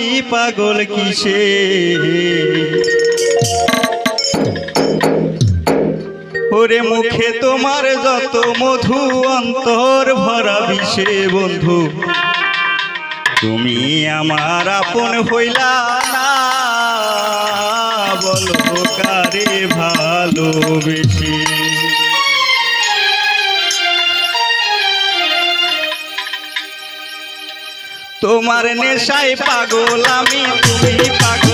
আমি পাগল কিসে? ওরে মুখে তোমার যত মধু, অন্তর ভরা বিষে বন্ধু। তুমি আমার আপন হইলা বলো কারে ভালোবেসে? তোমার নেশায় পাগল আমি তুমি পাগল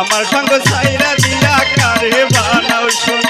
আমার সঙ্গে সাইরা দিয়া কারে বানাও শুন।